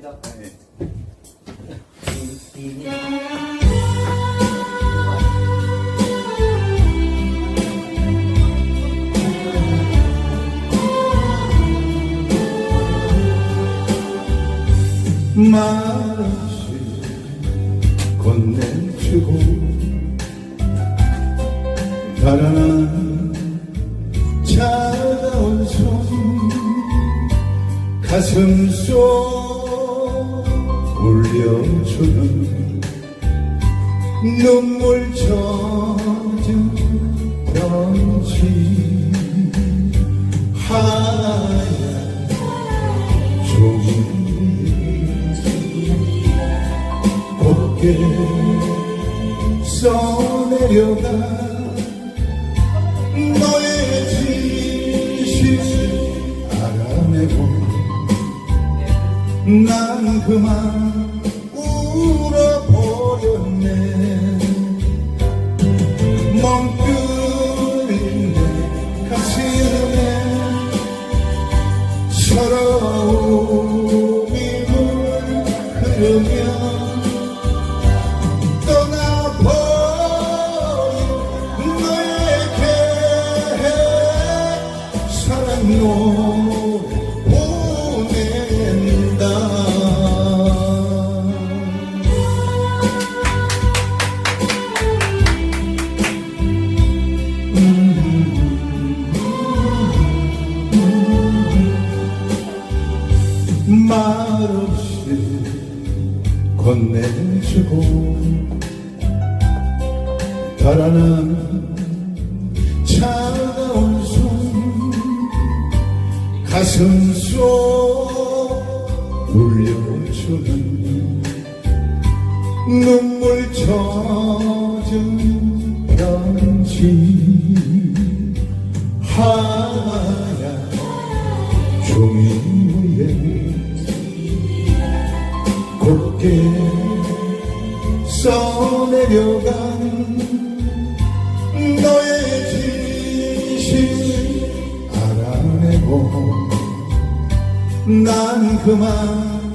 자, 갑니다. 네. 말없이 건네주고 달아난 차가운 손 가슴 속 울려주는 눈물 젖은 편지 하얀 종이 곱게 써내려가 너의 진실 알아내고 난 그만 울어버렸네. 멍뚫린 내 가슴에 서러움이 물 흐르며 떠나버린 너에게 사랑 노 말없이 건네주고 달아난 차가운 손 가슴 속 울려주는 눈물 젖은 편지 하얀 종이 위에 써 내려간 너의 진실 알아내고 난 그만